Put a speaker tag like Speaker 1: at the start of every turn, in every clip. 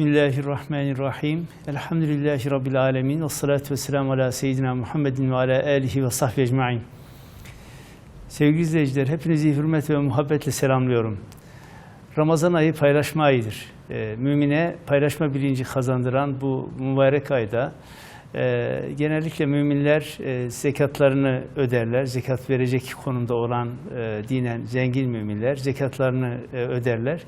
Speaker 1: Bismillahirrahmanirrahim. Elhamdülillahi Rabbil alemin. Ve salatu ve selamu ala seyyidina Muhammedin ve ala alihi ve sahbihi ecma'in. Sevgili izleyiciler, hepinizi hürmet ve muhabbetle selamlıyorum. Ramazan ayı paylaşma ayıdır. Ee, mümine paylaşma bilinci kazandıran bu mübarek ayda e, genellikle müminler e, zekatlarını öderler. Zekat verecek konumda olan e, dinen zengin müminler zekatlarını e, öderler.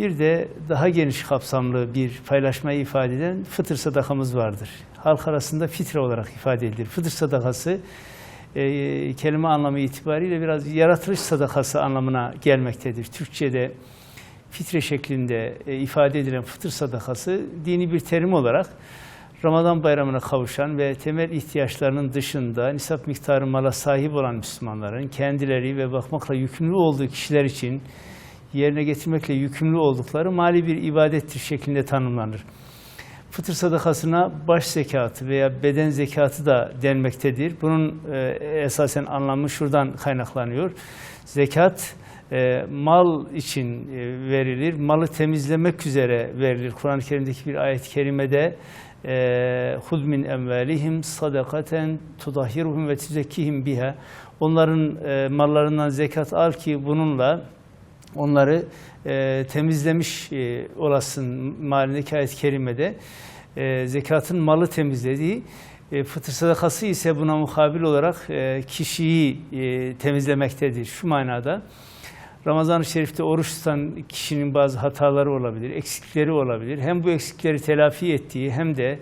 Speaker 1: Bir de daha geniş kapsamlı bir paylaşmayı ifade eden fıtır sadakamız vardır. Halk arasında fitre olarak ifade edilir. Fıtır sadakası e, kelime anlamı itibariyle biraz yaratılış sadakası anlamına gelmektedir. Türkçe'de fitre şeklinde e, ifade edilen fıtır sadakası dini bir terim olarak Ramazan bayramına kavuşan ve temel ihtiyaçlarının dışında nisap miktarı mala sahip olan Müslümanların kendileri ve bakmakla yükümlü olduğu kişiler için yerine getirmekle yükümlü oldukları mali bir ibadettir şeklinde tanımlanır. Fıtır sadakasına baş zekatı veya beden zekatı da denmektedir. Bunun e, esasen anlamı şuradan kaynaklanıyor. Zekat e, mal için e, verilir, malı temizlemek üzere verilir. Kur'an-ı Kerim'deki bir ayet-i kerimede hud min emvalihim sadakaten tudahhiruhum ve tuzekkihim biha. Onların mallarından zekat al ki bununla onları e, temizlemiş e, olasın malindeki ayet-i kerimede e, zekatın malı temizlediği e, fıtır sadakası ise buna mukabil olarak e, kişiyi e, temizlemektedir. Şu manada Ramazan-ı Şerif'te oruç tutan kişinin bazı hataları olabilir, eksikleri olabilir. Hem bu eksikleri telafi ettiği hem de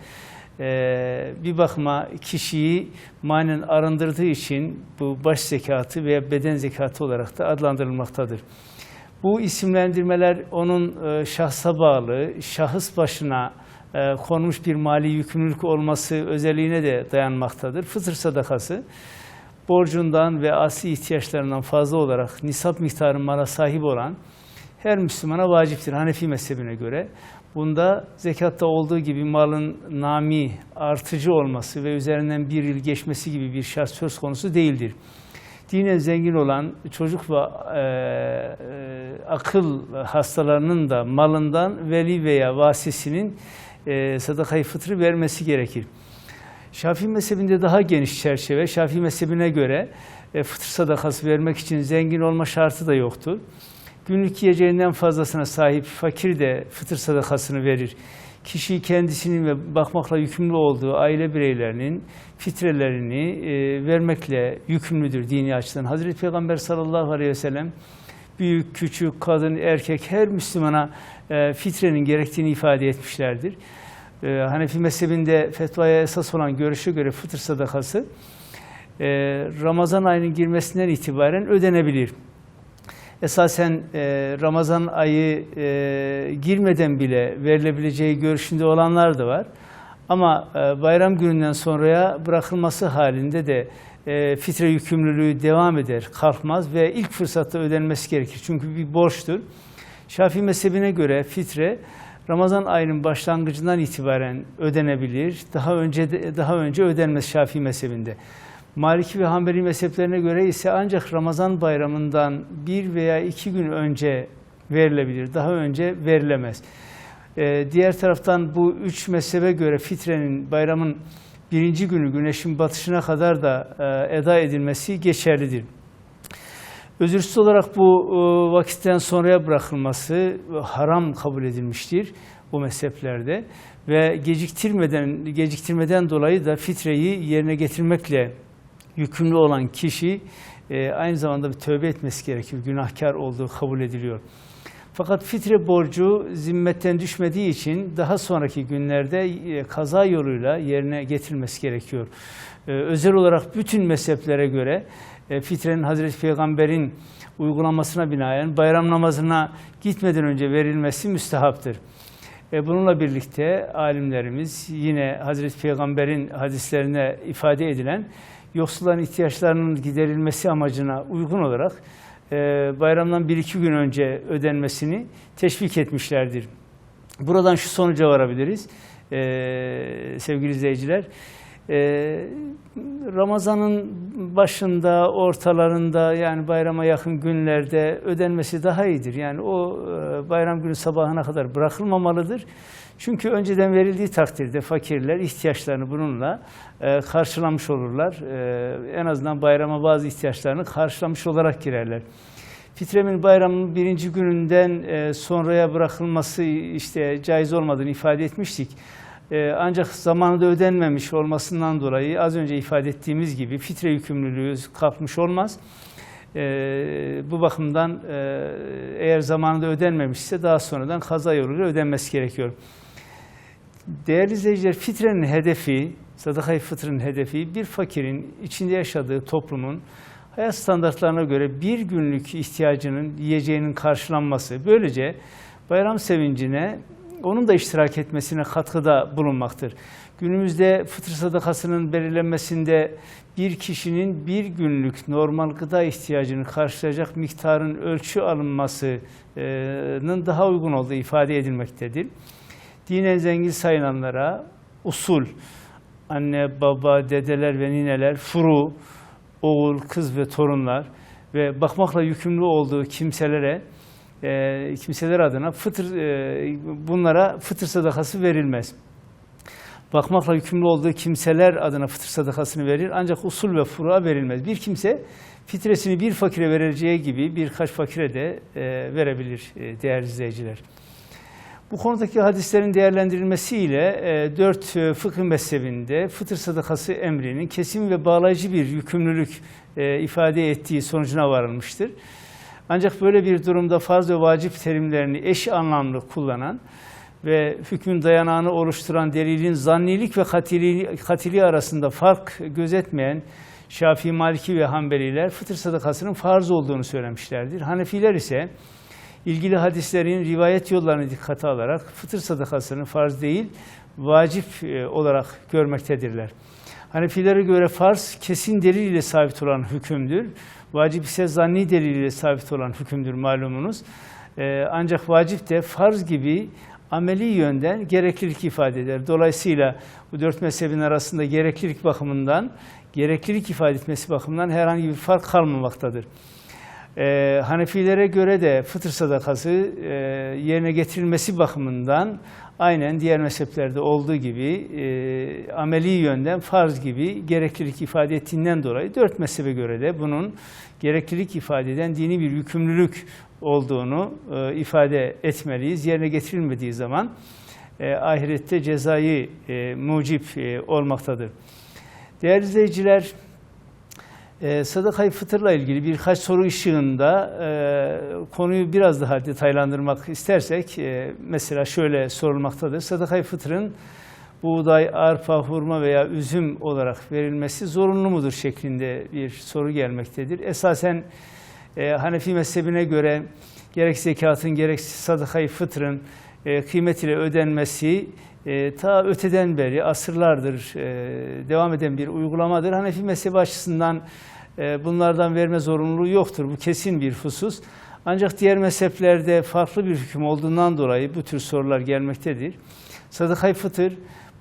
Speaker 1: e, bir bakıma kişiyi manen arındırdığı için bu baş zekatı veya beden zekatı olarak da adlandırılmaktadır. Bu isimlendirmeler onun e, şahsa bağlı, şahıs başına e, konmuş bir mali yükümlülük olması özelliğine de dayanmaktadır. Fıtır sadakası borcundan ve asli ihtiyaçlarından fazla olarak nisap miktarı mala sahip olan her Müslümana vaciptir Hanefi mezhebine göre. Bunda zekatta olduğu gibi malın nami, artıcı olması ve üzerinden bir yıl geçmesi gibi bir şart söz konusu değildir. Dinen zengin olan çocuk ve e, e, akıl hastalarının da malından veli veya vasisinin e, sadakayı fıtrı vermesi gerekir. Şafii mezhebinde daha geniş çerçeve. Şafii mezhebine göre e, fıtır sadakası vermek için zengin olma şartı da yoktur. Günlük yiyeceğinden fazlasına sahip fakir de fıtır sadakasını verir. Kişi kendisinin ve bakmakla yükümlü olduğu aile bireylerinin fitrelerini e, vermekle yükümlüdür dini açıdan. Hazreti Peygamber sallallahu aleyhi ve sellem büyük, küçük, kadın, erkek her Müslümana e, fitrenin gerektiğini ifade etmişlerdir. E, Hanefi mezhebinde fetvaya esas olan görüşe göre fıtır sadakası e, Ramazan ayının girmesinden itibaren ödenebilir. Esasen e, Ramazan ayı e, girmeden bile verilebileceği görüşünde olanlar da var. Ama e, bayram gününden sonraya bırakılması halinde de e, fitre yükümlülüğü devam eder, kalkmaz ve ilk fırsatta ödenmesi gerekir. Çünkü bir borçtur. Şafii mezhebine göre fitre Ramazan ayının başlangıcından itibaren ödenebilir. Daha önce daha önce ödenmez Şafii mezhebinde. Maliki ve Hanbeli mezheplerine göre ise ancak Ramazan bayramından bir veya iki gün önce verilebilir. Daha önce verilemez. Ee, diğer taraftan bu üç mezhebe göre fitrenin bayramın birinci günü güneşin batışına kadar da e, eda edilmesi geçerlidir. Özürsüz olarak bu e, vakitten sonraya bırakılması haram kabul edilmiştir bu mezheplerde ve geciktirmeden geciktirmeden dolayı da fitreyi yerine getirmekle yükümlü olan kişi e, aynı zamanda bir tövbe etmesi gerekiyor. Günahkar olduğu kabul ediliyor. Fakat fitre borcu zimmetten düşmediği için daha sonraki günlerde e, kaza yoluyla yerine getirilmesi gerekiyor. E, özel olarak bütün mezheplere göre e, fitrenin Hazreti Peygamber'in uygulamasına binaen bayram namazına gitmeden önce verilmesi müstehaptır. E, bununla birlikte alimlerimiz yine Hazreti Peygamber'in hadislerine ifade edilen yoksulların ihtiyaçlarının giderilmesi amacına uygun olarak e, bayramdan bir iki gün önce ödenmesini teşvik etmişlerdir. Buradan şu sonuca varabiliriz e, sevgili izleyiciler. Ee, Ramazan'ın başında, ortalarında yani bayrama yakın günlerde ödenmesi daha iyidir. Yani o e, bayram günü sabahına kadar bırakılmamalıdır. Çünkü önceden verildiği takdirde fakirler ihtiyaçlarını bununla e, karşılamış olurlar. E, en azından bayrama bazı ihtiyaçlarını karşılamış olarak girerler. Fitremin bayramının birinci gününden e, sonraya bırakılması işte caiz olmadığını ifade etmiştik. E, ancak zamanında ödenmemiş olmasından dolayı az önce ifade ettiğimiz gibi fitre yükümlülüğü kalkmış olmaz. E, bu bakımdan e, eğer zamanında ödenmemişse daha sonradan kaza yoluyla ödenmesi gerekiyor. Değerli izleyiciler, fitrenin hedefi, sadaka-i fıtrın hedefi bir fakirin içinde yaşadığı toplumun hayat standartlarına göre bir günlük ihtiyacının, yiyeceğinin karşılanması. Böylece bayram sevincine onun da iştirak etmesine katkıda bulunmaktır. Günümüzde fıtır sadakasının belirlenmesinde bir kişinin bir günlük normal gıda ihtiyacını karşılayacak miktarın ölçü alınmasının daha uygun olduğu ifade edilmektedir. Dinen zengin sayılanlara usul, anne, baba, dedeler ve nineler, furu, oğul, kız ve torunlar ve bakmakla yükümlü olduğu kimselere e, kimseler adına fıtır e, bunlara fıtır sadakası verilmez. Bakmakla yükümlü olduğu kimseler adına fıtır sadakasını verir ancak usul ve furuğa verilmez. Bir kimse fitresini bir fakire vereceği gibi birkaç fakire de e, verebilir e, değerli izleyiciler. Bu konudaki hadislerin değerlendirilmesiyle e, dört e, fıkıh mezhebinde fıtır sadakası emrinin kesin ve bağlayıcı bir yükümlülük e, ifade ettiği sonucuna varılmıştır. Ancak böyle bir durumda farz ve vacip terimlerini eş anlamlı kullanan ve hükmün dayanağını oluşturan delilin zannilik ve katili, katili arasında fark gözetmeyen Şafii, Maliki ve Hanbeliler fıtır sadakasının farz olduğunu söylemişlerdir. Hanefiler ise ilgili hadislerin rivayet yollarını dikkate alarak fıtır sadakasını farz değil, vacip e, olarak görmektedirler. Hanefilere göre farz kesin delil ile sabit olan hükümdür. Vacip ise zanni delil ile sabit olan hükümdür malumunuz. Ee, ancak vacip de farz gibi ameli yönden gereklilik ifade eder. Dolayısıyla bu dört mezhebin arasında gereklilik bakımından, gereklilik ifade etmesi bakımından herhangi bir fark kalmamaktadır. Ee, Hanefilere göre de fıtır sadakası e, yerine getirilmesi bakımından aynen diğer mezheplerde olduğu gibi e, ameli yönden farz gibi gereklilik ifade ettiğinden dolayı dört mezhebe göre de bunun gereklilik ifade eden dini bir yükümlülük olduğunu e, ifade etmeliyiz. Yerine getirilmediği zaman e, ahirette cezayı e, mucip e, olmaktadır. Değerli izleyiciler, e, sadakayı fıtırla ilgili birkaç soru ışığında e, konuyu biraz daha detaylandırmak istersek e, mesela şöyle sorulmaktadır. Sadakayı fıtırın buğday, arpa, hurma veya üzüm olarak verilmesi zorunlu mudur şeklinde bir soru gelmektedir. Esasen e, Hanefi mezhebine göre gerek zekatın gerek sadakayı fıtrın e, kıymet ile ödenmesi e, ta öteden beri asırlardır e, devam eden bir uygulamadır. Hanefi mezhebi açısından bunlardan verme zorunluluğu yoktur. Bu kesin bir husus. Ancak diğer mezheplerde farklı bir hüküm olduğundan dolayı bu tür sorular gelmektedir. Sadakayı fıtır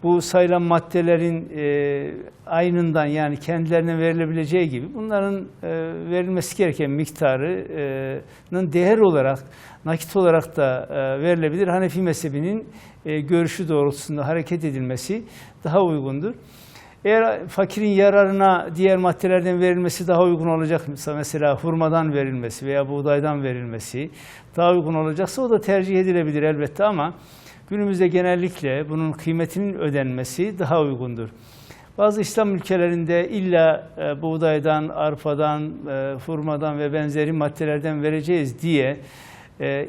Speaker 1: bu sayılan maddelerin e, aynından yani kendilerine verilebileceği gibi bunların e, verilmesi gereken miktarının değer olarak, nakit olarak da e, verilebilir. Hanefi mezhebinin e, görüşü doğrultusunda hareket edilmesi daha uygundur. Eğer fakirin yararına diğer maddelerden verilmesi daha uygun olacaksa, mesela hurmadan verilmesi veya buğdaydan verilmesi daha uygun olacaksa o da tercih edilebilir elbette ama günümüzde genellikle bunun kıymetinin ödenmesi daha uygundur. Bazı İslam ülkelerinde illa e, buğdaydan, arpadan, e, hurmadan ve benzeri maddelerden vereceğiz diye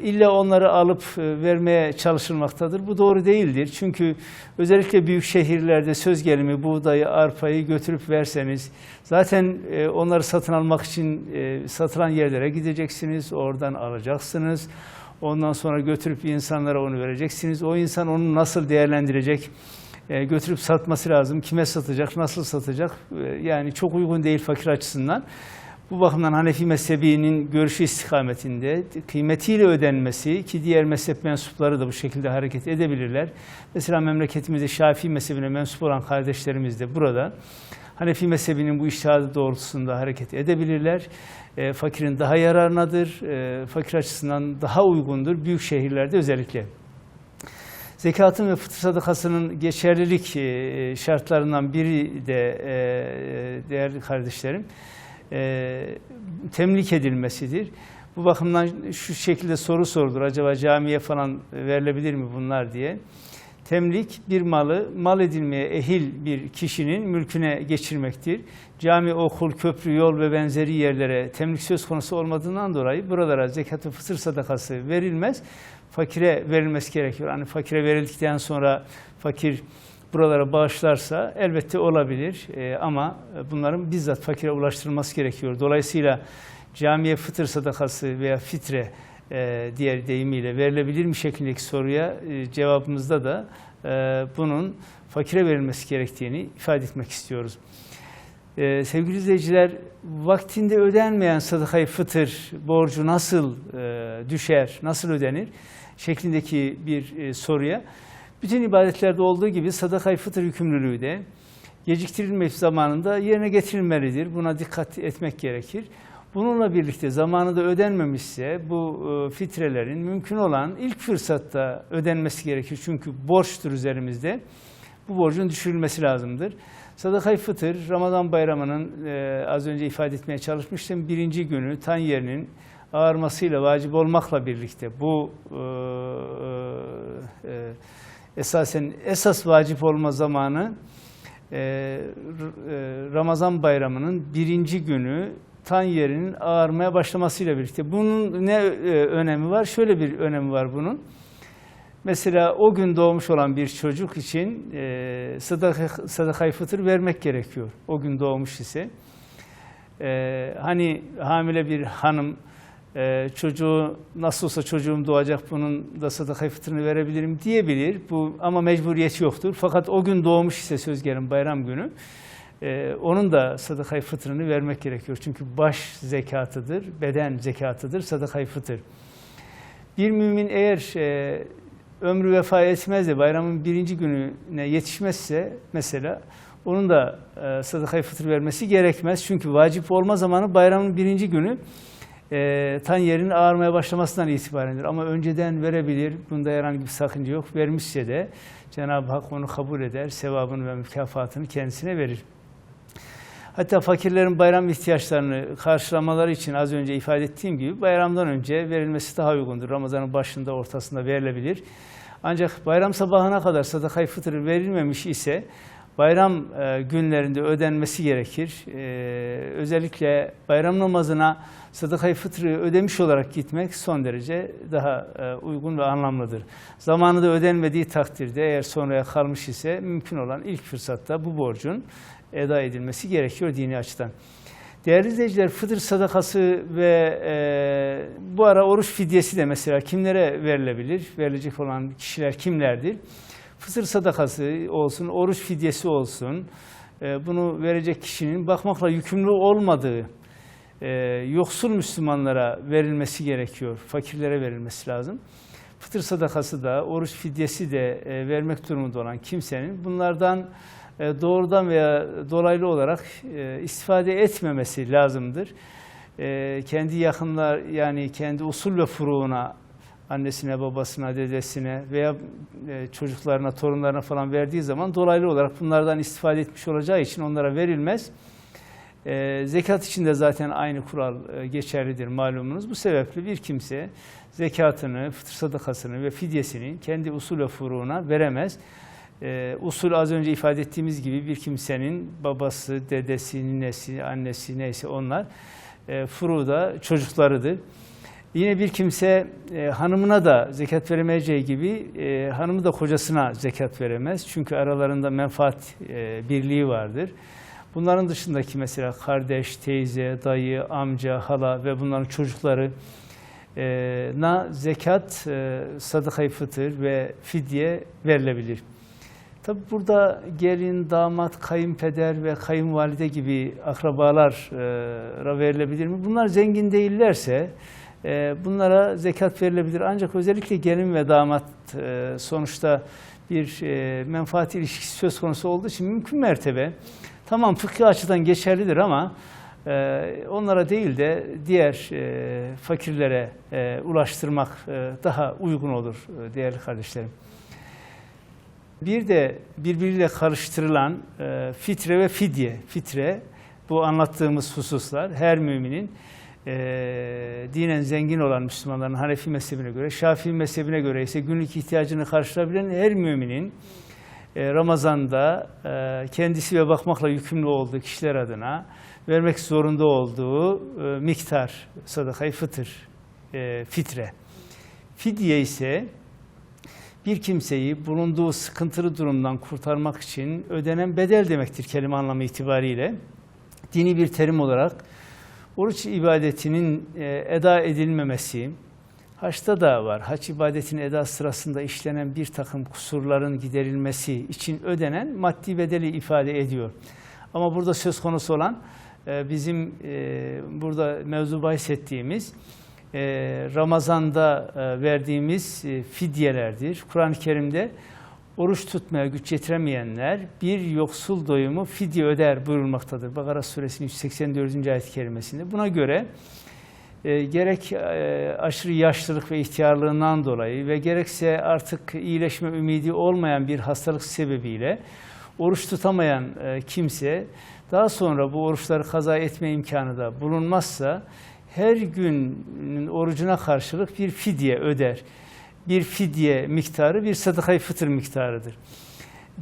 Speaker 1: illa onları alıp e, vermeye çalışılmaktadır. Bu doğru değildir. Çünkü özellikle büyük şehirlerde söz gelimi buğdayı, arpayı götürüp verseniz zaten e, onları satın almak için e, satılan yerlere gideceksiniz, oradan alacaksınız. Ondan sonra götürüp insanlara onu vereceksiniz. O insan onu nasıl değerlendirecek? Götürüp satması lazım. Kime satacak, nasıl satacak? Yani çok uygun değil fakir açısından. Bu bakımdan Hanefi mezhebinin görüşü istikametinde kıymetiyle ödenmesi ki diğer mezhep mensupları da bu şekilde hareket edebilirler. Mesela memleketimizde Şafii mezhebine mensup olan kardeşlerimiz de burada Hanefi mezhebinin bu iştihadı doğrultusunda hareket edebilirler. E, fakirin daha yararınadır, e, fakir açısından daha uygundur büyük şehirlerde özellikle. Zekatın ve fıtır sadakasının geçerlilik e, şartlarından biri de e, değerli kardeşlerim e, temlik edilmesidir. Bu bakımdan şu şekilde soru sorulur. Acaba camiye falan verilebilir mi bunlar diye. Temlik bir malı mal edilmeye ehil bir kişinin mülküne geçirmektir. Cami, okul, köprü, yol ve benzeri yerlere temlik söz konusu olmadığından dolayı buralara zekat ve fıtır sadakası verilmez. Fakire verilmesi gerekiyor. Hani fakire verildikten sonra fakir buralara bağışlarsa elbette olabilir Ee, ama bunların bizzat fakire ulaştırılması gerekiyor. Dolayısıyla camiye fıtır sadakası veya fitre e, diğer deyimiyle verilebilir mi şeklindeki soruya e, cevabımızda da e, bunun fakire verilmesi gerektiğini ifade etmek istiyoruz. E, sevgili izleyiciler, vaktinde ödenmeyen sadakayı fıtır borcu nasıl e, düşer, nasıl ödenir şeklindeki bir e, soruya bütün ibadetlerde olduğu gibi sadakayı fıtır yükümlülüğü de geciktirilmek zamanında yerine getirilmelidir. Buna dikkat etmek gerekir. Bununla birlikte zamanında ödenmemişse bu e, fitrelerin mümkün olan ilk fırsatta ödenmesi gerekir. Çünkü borçtur üzerimizde. Bu borcun düşürülmesi lazımdır. Sadakayı fıtır Ramazan bayramının e, az önce ifade etmeye çalışmıştım. Birinci günü tan yerinin ağarmasıyla vacip olmakla birlikte bu e, e, esasen esas vacip olma zamanı e, e, Ramazan bayramının birinci günü tan yerinin ağarmaya başlamasıyla birlikte. Bunun ne e, önemi var? Şöyle bir önemi var bunun. Mesela o gün doğmuş olan bir çocuk için e, sadaka, sadakayı fıtır vermek gerekiyor. O gün doğmuş ise. E, hani hamile bir hanım e, çocuğu nasıl olsa çocuğum doğacak bunun da sadakayı fıtrını verebilirim diyebilir. Bu ama mecburiyeti yoktur. Fakat o gün doğmuş ise söz gelin bayram günü e, onun da sadakayı fıtrını vermek gerekiyor. Çünkü baş zekatıdır, beden zekatıdır, sadakayı fıtır. Bir mümin eğer e, ömrü vefa etmez de bayramın birinci gününe yetişmezse mesela onun da e, sadakayı fıtır vermesi gerekmez. Çünkü vacip olma zamanı bayramın birinci günü e, tan yerin ağarmaya başlamasından itibarendir. Ama önceden verebilir, bunda herhangi bir sakınca yok. Vermişse de Cenab-ı Hak onu kabul eder, sevabını ve mükafatını kendisine verir. Hatta fakirlerin bayram ihtiyaçlarını karşılamaları için az önce ifade ettiğim gibi bayramdan önce verilmesi daha uygundur. Ramazanın başında, ortasında verilebilir. Ancak bayram sabahına kadar sadakayı fıtır verilmemiş ise bayram e, günlerinde ödenmesi gerekir. E, özellikle bayram namazına sadakayı fıtrı ödemiş olarak gitmek son derece daha e, uygun ve anlamlıdır. Zamanında ödenmediği takdirde eğer sonraya kalmış ise mümkün olan ilk fırsatta bu borcun eda edilmesi gerekiyor dini açıdan. Değerli izleyiciler, fıtır sadakası ve e, bu ara oruç fidyesi de mesela kimlere verilebilir? Verilecek olan kişiler kimlerdir? Fıtır sadakası olsun, oruç fidyesi olsun, e, bunu verecek kişinin bakmakla yükümlü olmadığı, e, yoksul Müslümanlara verilmesi gerekiyor, fakirlere verilmesi lazım. Fıtır sadakası da, oruç fidyesi de e, vermek durumunda olan kimsenin bunlardan doğrudan veya dolaylı olarak istifade etmemesi lazımdır. Kendi yakınlar yani kendi usul ve furuğuna, annesine, babasına, dedesine veya çocuklarına, torunlarına falan verdiği zaman dolaylı olarak bunlardan istifade etmiş olacağı için onlara verilmez. Zekat için de zaten aynı kural geçerlidir malumunuz. Bu sebeple bir kimse zekatını, fıtır sadakasını ve fidyesini kendi usul ve furuğuna veremez. E, usul az önce ifade ettiğimiz gibi bir kimsenin babası, dedesi, ninesi, annesi neyse onlar e, furu da çocuklarıdır. Yine bir kimse e, hanımına da zekat veremeyeceği gibi e, hanımı da kocasına zekat veremez. Çünkü aralarında menfaat e, birliği vardır. Bunların dışındaki mesela kardeş, teyze, dayı, amca, hala ve bunların çocukları e, na zekat, e, sadaka fıtır ve fidye verilebilir. Tabi burada gelin, damat, kayınpeder ve kayınvalide gibi akrabalara verilebilir mi? Bunlar zengin değillerse e, bunlara zekat verilebilir. Ancak özellikle gelin ve damat e, sonuçta bir e, menfaat ilişkisi söz konusu olduğu için mümkün mertebe tamam fıkhi açıdan geçerlidir ama onlara değil de diğer fakirlere ulaştırmak daha uygun olur değerli kardeşlerim. Bir de birbiriyle karıştırılan e, fitre ve fidye. Fitre bu anlattığımız hususlar her müminin e, dinen zengin olan Müslümanların Hanefi mezhebine göre, Şafii mezhebine göre ise günlük ihtiyacını karşılayabilen her müminin e, Ramazan'da e, kendisi ve bakmakla yükümlü olduğu kişiler adına vermek zorunda olduğu e, miktar sadakayı fıtır, e, fitre. Fidye ise bir kimseyi bulunduğu sıkıntılı durumdan kurtarmak için ödenen bedel demektir kelime anlamı itibariyle. Dini bir terim olarak oruç ibadetinin e, eda edilmemesi, haçta da var. Haç ibadetinin eda sırasında işlenen bir takım kusurların giderilmesi için ödenen maddi bedeli ifade ediyor. Ama burada söz konusu olan e, bizim e, burada mevzu bahis ettiğimiz Ramazan'da verdiğimiz fidyelerdir. Kur'an-ı Kerim'de oruç tutmaya güç yetiremeyenler bir yoksul doyumu fidye öder buyurulmaktadır. Bakara suresinin 184. ayet-i kerimesinde. Buna göre e, gerek e, aşırı yaşlılık ve ihtiyarlığından dolayı ve gerekse artık iyileşme ümidi olmayan bir hastalık sebebiyle oruç tutamayan e, kimse daha sonra bu oruçları kaza etme imkanı da bulunmazsa her günün orucuna karşılık bir fidye öder. Bir fidye miktarı bir sadakayı fıtır miktarıdır.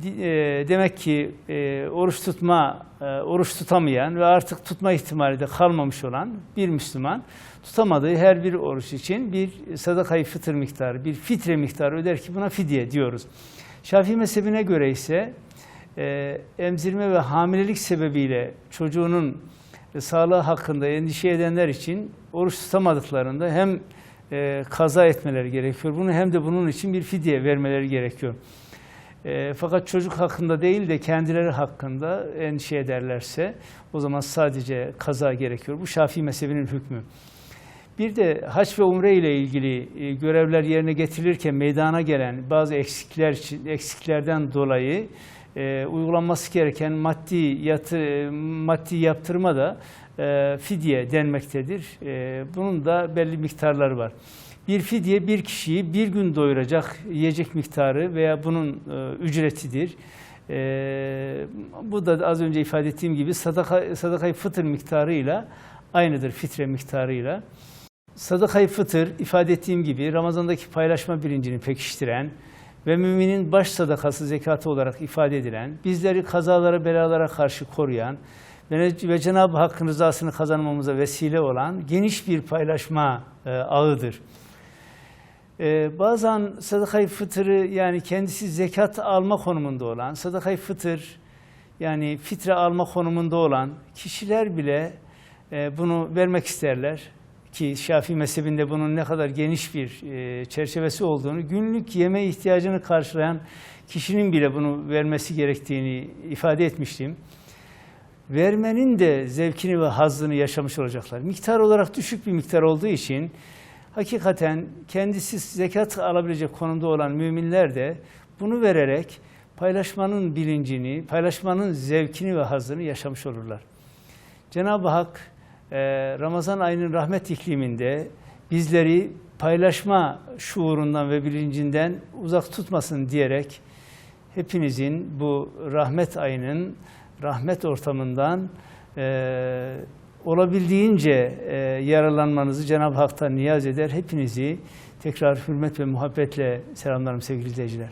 Speaker 1: E, Demek ki e, oruç tutma, e, oruç tutamayan ve artık tutma ihtimali de kalmamış olan bir Müslüman tutamadığı her bir oruç için bir sadakayı fıtır miktarı, bir fitre miktarı öder ki buna fidye diyoruz. Şafii mezhebine göre ise emzirme ve hamilelik sebebiyle çocuğunun sağlığı hakkında endişe edenler için oruç tutamadıklarında hem e, kaza etmeleri gerekiyor bunu hem de bunun için bir fidye vermeleri gerekiyor. E, fakat çocuk hakkında değil de kendileri hakkında endişe ederlerse o zaman sadece kaza gerekiyor. Bu Şafii mezhebinin hükmü. Bir de haç ve umre ile ilgili e, görevler yerine getirilirken meydana gelen bazı eksikler için- eksiklerden dolayı e, uygulanması gereken maddi yatı, e, maddi yaptırma da e, fidye denmektedir. E, bunun da belli miktarları var. Bir fidye bir kişiyi bir gün doyuracak yiyecek miktarı veya bunun e, ücretidir. E, bu da az önce ifade ettiğim gibi sadaka sadakayı fıtır miktarıyla aynıdır fitre miktarıyla. Sadakayı fıtır ifade ettiğim gibi Ramazan'daki paylaşma bilincini pekiştiren ve müminin baş sadakası zekatı olarak ifade edilen, bizleri kazalara belalara karşı koruyan ve, Cenab-ı Hakk'ın rızasını kazanmamıza vesile olan geniş bir paylaşma e, ağıdır. Ee, bazen sadakayı fıtırı yani kendisi zekat alma konumunda olan, sadakayı fıtır yani fitre alma konumunda olan kişiler bile e, bunu vermek isterler. Ki Şafii mezhebinde bunun ne kadar geniş bir e, çerçevesi olduğunu, günlük yeme ihtiyacını karşılayan kişinin bile bunu vermesi gerektiğini ifade etmiştim. Vermenin de zevkini ve hazzını yaşamış olacaklar. Miktar olarak düşük bir miktar olduğu için hakikaten kendisi zekat alabilecek konumda olan müminler de bunu vererek paylaşmanın bilincini, paylaşmanın zevkini ve hazzını yaşamış olurlar. Cenab-ı Hak e, Ramazan ayının rahmet ikliminde bizleri paylaşma şuurundan ve bilincinden uzak tutmasın diyerek hepinizin bu rahmet ayının rahmet ortamından e, olabildiğince e, yararlanmanızı Cenab-ı Hak'tan niyaz eder. Hepinizi tekrar hürmet ve muhabbetle selamlarım sevgili izleyiciler.